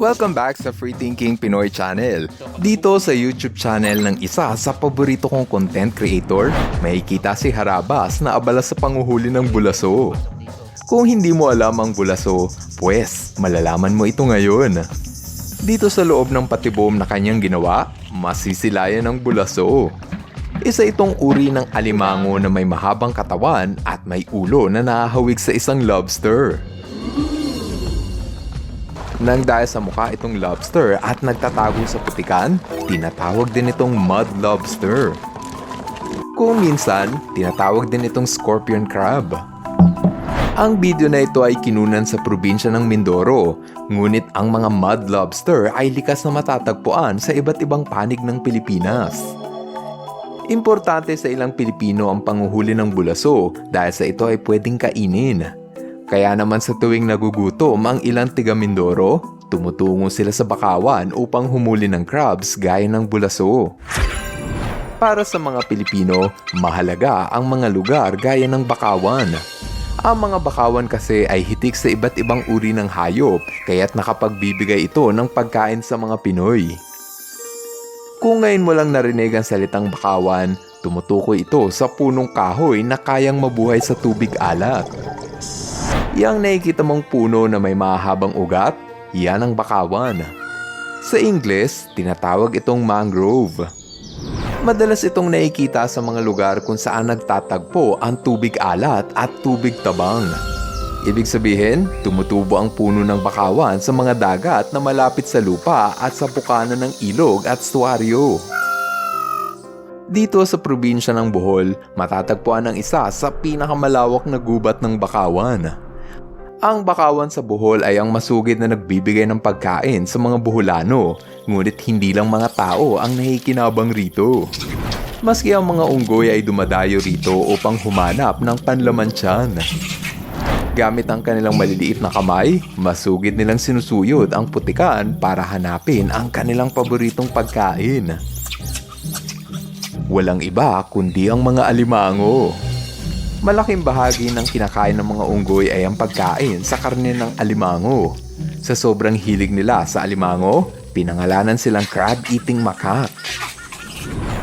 Welcome back sa Free Thinking Pinoy Channel. Dito sa YouTube channel ng isa sa paborito kong content creator, makikita si Harabas na abala sa panguhuli ng bulaso. Kung hindi mo alam ang bulaso, pues malalaman mo ito ngayon. Dito sa loob ng patibom na kanyang ginawa, masisilayan ng bulaso. Isa itong uri ng alimango na may mahabang katawan at may ulo na nahahawig sa isang lobster. Nang dahil sa mukha itong lobster at nagtatago sa putikan, tinatawag din itong mud lobster. Kung minsan, tinatawag din itong scorpion crab. Ang video na ito ay kinunan sa probinsya ng Mindoro, ngunit ang mga mud lobster ay likas na matatagpuan sa iba't ibang panig ng Pilipinas. Importante sa ilang Pilipino ang panguhuli ng bulaso dahil sa ito ay pwedeng kainin. Kaya naman sa tuwing nagugutom ang ilang tiga Mindoro, tumutungo sila sa bakawan upang humuli ng crabs gaya ng bulaso. Para sa mga Pilipino, mahalaga ang mga lugar gaya ng bakawan. Ang mga bakawan kasi ay hitik sa iba't ibang uri ng hayop kaya't nakapagbibigay ito ng pagkain sa mga Pinoy. Kung ngayon mo lang narinig ang salitang bakawan, tumutukoy ito sa punong kahoy na kayang mabuhay sa tubig alat. Yang nakikita mong puno na may mahabang ugat, yan ang bakawan. Sa Ingles, tinatawag itong mangrove. Madalas itong nakikita sa mga lugar kung saan nagtatagpo ang tubig alat at tubig tabang. Ibig sabihin, tumutubo ang puno ng bakawan sa mga dagat na malapit sa lupa at sa bukana ng ilog at stuaryo. Dito sa probinsya ng Bohol, matatagpuan ang isa sa pinakamalawak na gubat ng bakawan. Ang bakawan sa Bohol ay ang masugid na nagbibigay ng pagkain sa mga Boholano, ngunit hindi lang mga tao ang nakikinabang rito. Maski ang mga unggoy ay dumadayo rito upang humanap ng panlaman tiyan. Gamit ang kanilang maliliit na kamay, masugid nilang sinusuyod ang putikan para hanapin ang kanilang paboritong pagkain. Walang iba kundi ang mga alimango. Malaking bahagi ng kinakain ng mga unggoy ay ang pagkain sa karne ng alimango. Sa sobrang hilig nila sa alimango, pinangalanan silang crab-eating macaque.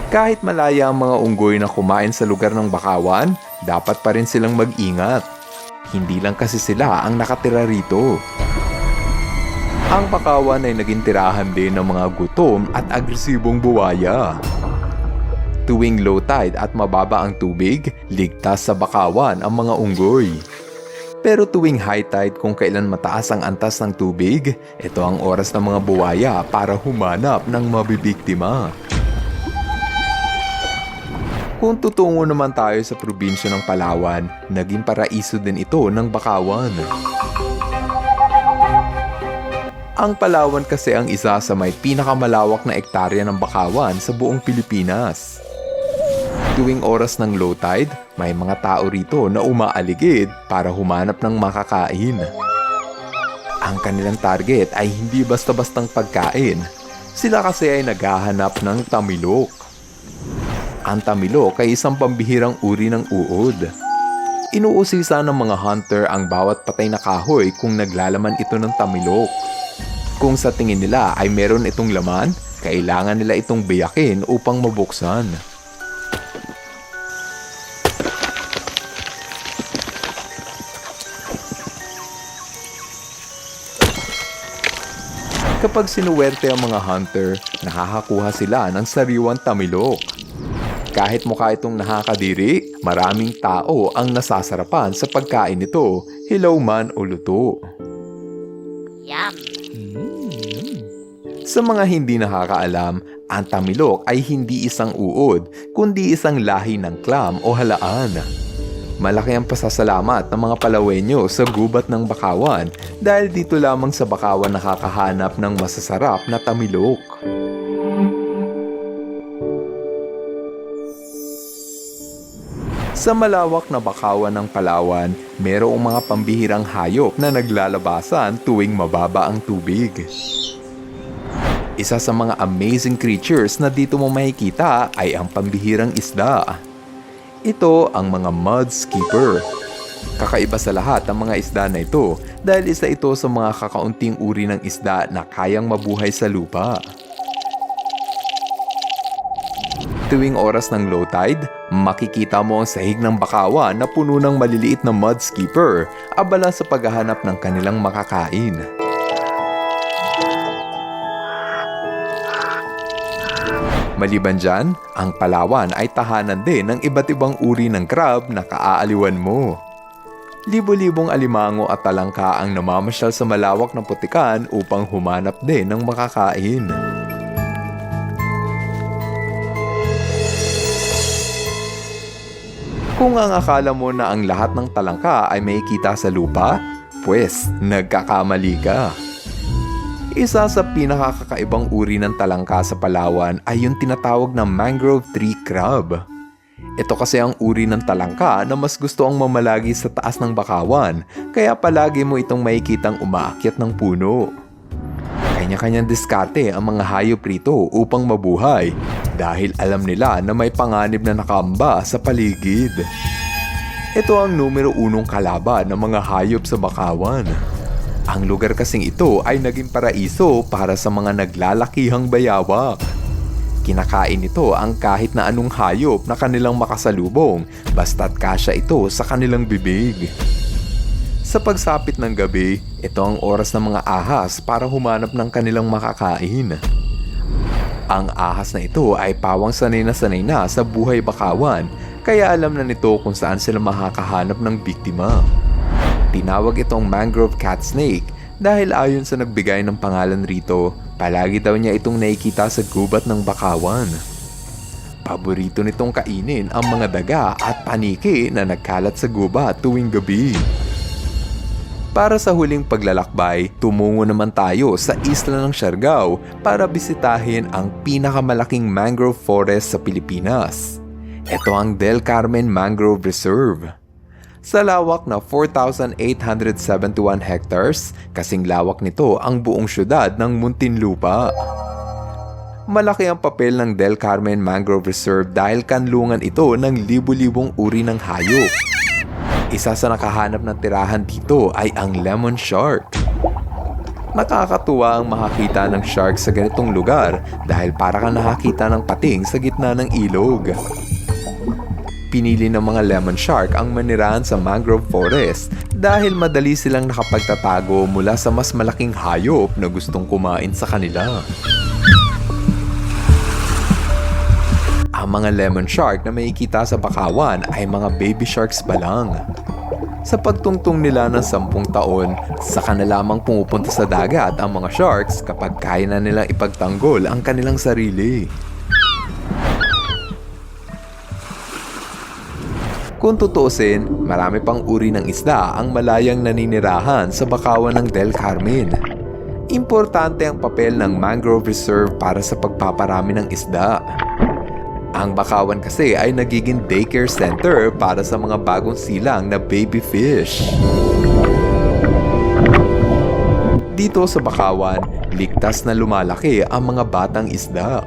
Kahit malaya ang mga unggoy na kumain sa lugar ng bakawan, dapat pa rin silang mag-ingat. Hindi lang kasi sila ang nakatira rito. Ang bakawan ay naging tirahan din ng mga gutom at agresibong buwaya. Tuwing low tide at mababa ang tubig, ligtas sa bakawan ang mga unggoy. Pero tuwing high tide kung kailan mataas ang antas ng tubig, ito ang oras ng mga buwaya para humanap ng mabibiktima. Kung tutungo naman tayo sa probinsya ng Palawan, naging paraiso din ito ng bakawan. Ang Palawan kasi ang isa sa may pinakamalawak na ektarya ng bakawan sa buong Pilipinas. Tuwing oras ng low tide, may mga tao rito na umaaligid para humanap ng makakain. Ang kanilang target ay hindi basta-bastang pagkain. Sila kasi ay naghahanap ng tamilok. Ang tamilok ay isang pambihirang uri ng uod. Inuusisa ng mga hunter ang bawat patay na kahoy kung naglalaman ito ng tamilok. Kung sa tingin nila ay meron itong laman, kailangan nila itong biyakin upang mabuksan. Kapag sinuwerte ang mga hunter, nakakakuha sila ng sariwang tamilok. Kahit mukha itong nakakadiri, maraming tao ang nasasarapan sa pagkain nito, hilaw man o luto. Yum. Sa mga hindi nakakaalam, ang tamilok ay hindi isang uod, kundi isang lahi ng clam o halaan. Malaki ang pasasalamat ng mga Palawenyo sa gubat ng Bakawan dahil dito lamang sa Bakawan nakakahanap ng masasarap na tamilok. Sa malawak na bakawan ng Palawan, mayroong mga pambihirang hayop na naglalabasan tuwing mababa ang tubig. Isa sa mga amazing creatures na dito mo makikita ay ang pambihirang isda. Ito ang mga mud skipper. Kakaiba sa lahat ang mga isda na ito dahil isa ito sa mga kakaunting uri ng isda na kayang mabuhay sa lupa. Tuwing oras ng low tide, makikita mo ang sahig ng bakawan na puno ng maliliit na mud skipper, abala sa paghahanap ng kanilang makakain. Maliban dyan, ang Palawan ay tahanan din ng iba't ibang uri ng crab na kaaaliwan mo. Libo-libong alimango at talangka ang namamasyal sa malawak na putikan upang humanap din ng makakain. Kung ang akala mo na ang lahat ng talangka ay may kita sa lupa, pues nagkakamali ka. Isa sa pinakakakaibang uri ng talangka sa Palawan ay yung tinatawag na mangrove tree crab. Ito kasi ang uri ng talangka na mas gusto ang mamalagi sa taas ng bakawan, kaya palagi mo itong makikitang umaakyat ng puno. Kanya-kanyang diskarte ang mga hayop rito upang mabuhay dahil alam nila na may panganib na nakamba sa paligid. Ito ang numero unong kalaban ng mga hayop sa bakawan. Ang lugar kasing ito ay naging paraiso para sa mga naglalakihang bayawak. Kinakain nito ang kahit na anong hayop na kanilang makasalubong basta't kasya ito sa kanilang bibig. Sa pagsapit ng gabi, ito ang oras ng mga ahas para humanap ng kanilang makakain. Ang ahas na ito ay pawang sanay na sanay na sa buhay bakawan kaya alam na nito kung saan sila makakahanap ng biktima. Tinawag itong mangrove cat snake dahil ayon sa nagbigay ng pangalan rito, palagi daw niya itong nakikita sa gubat ng bakawan. Paborito nitong kainin ang mga daga at paniki na nagkalat sa gubat tuwing gabi. Para sa huling paglalakbay, tumungo naman tayo sa isla ng Siargao para bisitahin ang pinakamalaking mangrove forest sa Pilipinas. Ito ang Del Carmen Mangrove Reserve. Sa lawak na 4,871 hectares, kasing lawak nito ang buong syudad ng Muntinlupa. Malaki ang papel ng Del Carmen Mangrove Reserve dahil kanlungan ito ng libu-libong uri ng hayop. Isa sa nakahanap ng tirahan dito ay ang lemon shark. Nakakatuwa ang makakita ng shark sa ganitong lugar dahil para kang nakakita ng pating sa gitna ng ilog. Pinili ng mga lemon shark ang manirahan sa mangrove forest dahil madali silang nakapagtatago mula sa mas malaking hayop na gustong kumain sa kanila. Ang mga lemon shark na makikita sa bakawan ay mga baby sharks pa lang. Sa pagtungtong nila ng sampung taon, saka na lamang pumupunta sa dagat ang mga sharks kapag kaya na nilang ipagtanggol ang kanilang sarili. Kung tutuusin, marami pang uri ng isda ang malayang naninirahan sa bakawan ng Del Carmen. Importante ang papel ng mangrove reserve para sa pagpaparami ng isda. Ang bakawan kasi ay nagiging daycare center para sa mga bagong silang na baby fish. Dito sa bakawan, ligtas na lumalaki ang mga batang isda.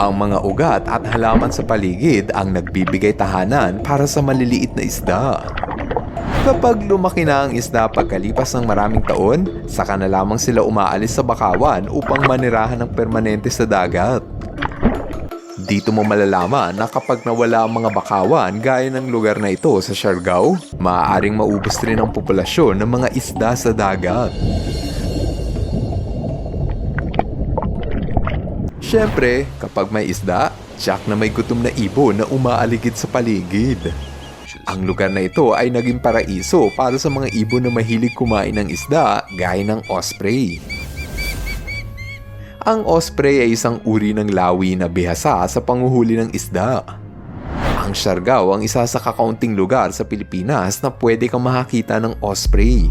Ang mga ugat at halaman sa paligid ang nagbibigay tahanan para sa maliliit na isda. Kapag lumaki na ang isda pagkalipas ng maraming taon, saka na lamang sila umaalis sa bakawan upang manirahan ng permanente sa dagat. Dito mo malalaman na kapag nawala ang mga bakawan gaya ng lugar na ito sa Siargao, maaaring maubos rin ang populasyon ng mga isda sa dagat. Siyempre, kapag may isda, tiyak na may gutom na ibon na umaaligid sa paligid. Ang lugar na ito ay naging paraiso para sa mga ibon na mahilig kumain ng isda gaya ng osprey. Ang osprey ay isang uri ng lawi na bihasa sa panguhuli ng isda. Ang Siargao ang isa sa kakaunting lugar sa Pilipinas na pwede kang makakita ng osprey.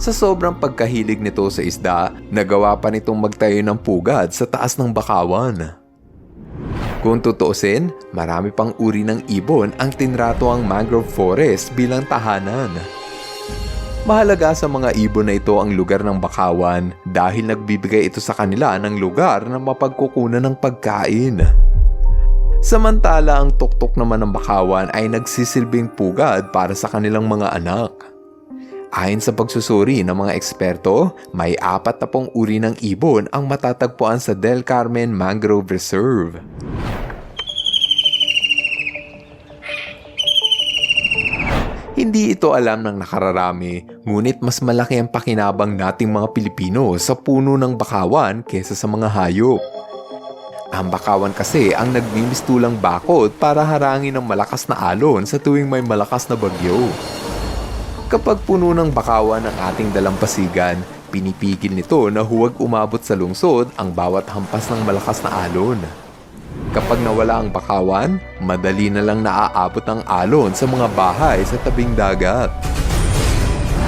Sa sobrang pagkahilig nito sa isda, nagawa pa nitong magtayo ng pugad sa taas ng bakawan. Kung tutuusin, marami pang uri ng ibon ang tinrato ang mangrove forest bilang tahanan. Mahalaga sa mga ibon na ito ang lugar ng bakawan dahil nagbibigay ito sa kanila ng lugar na mapagkukunan ng pagkain. Samantala ang tuktok naman ng bakawan ay nagsisilbing pugad para sa kanilang mga anak. Ayon sa pagsusuri ng mga eksperto, may apat na pong uri ng ibon ang matatagpuan sa Del Carmen Mangrove Reserve. Hindi ito alam ng nakararami, ngunit mas malaki ang pakinabang nating mga Pilipino sa puno ng bakawan kesa sa mga hayop. Ang bakawan kasi ang nagmimistulang bakod para harangin ang malakas na alon sa tuwing may malakas na bagyo. Kapag puno ng bakawan ang ating dalampasigan, pinipigil nito na huwag umabot sa lungsod ang bawat hampas ng malakas na alon. Kapag nawala ang bakawan, madali na lang naaabot ang alon sa mga bahay sa tabing dagat.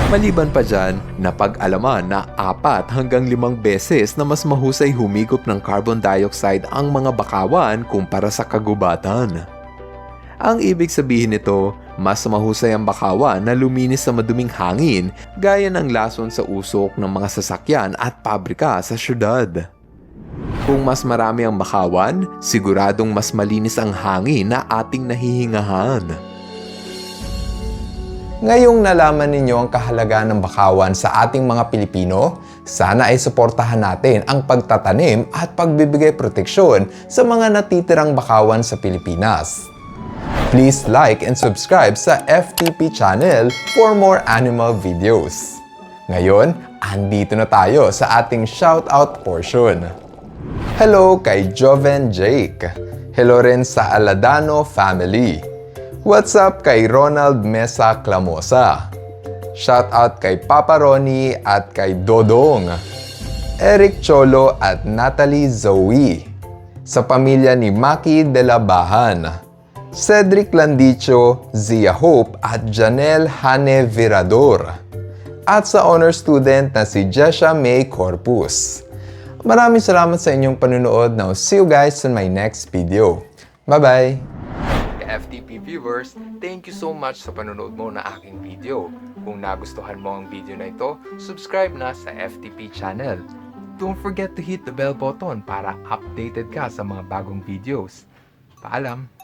Maliban pa dyan, napag-alaman na apat hanggang limang beses na mas mahusay humigop ng carbon dioxide ang mga bakawan kumpara sa kagubatan. Ang ibig sabihin nito, mas mahusay ang bakawan na luminis sa maduming hangin gaya ng lason sa usok ng mga sasakyan at pabrika sa syudad. Kung mas marami ang bakawan, siguradong mas malinis ang hangin na ating nahihingahan. Ngayong nalaman ninyo ang kahalagaan ng bakawan sa ating mga Pilipino, sana ay suportahan natin ang pagtatanim at pagbibigay proteksyon sa mga natitirang bakawan sa Pilipinas. Please like and subscribe sa FTP channel for more animal videos. Ngayon, andito na tayo sa ating shoutout portion. Hello kay Joven Jake. Hello rin sa Aladano family. What's up kay Ronald Mesa Clamosa. Shoutout kay Papa Ronnie at kay Dodong. Eric Cholo at Natalie Zoe. Sa pamilya ni Maki de la Bahan. Cedric Landicho, Zia Hope at Janelle Hane Virador. At sa honor student na si Jesha May Corpus. Maraming salamat sa inyong panunood. Now, see you guys in my next video. Bye-bye! FTP viewers, thank you so much sa panonood mo na aking video. Kung nagustuhan mo ang video na ito, subscribe na sa FTP channel. Don't forget to hit the bell button para updated ka sa mga bagong videos. Paalam!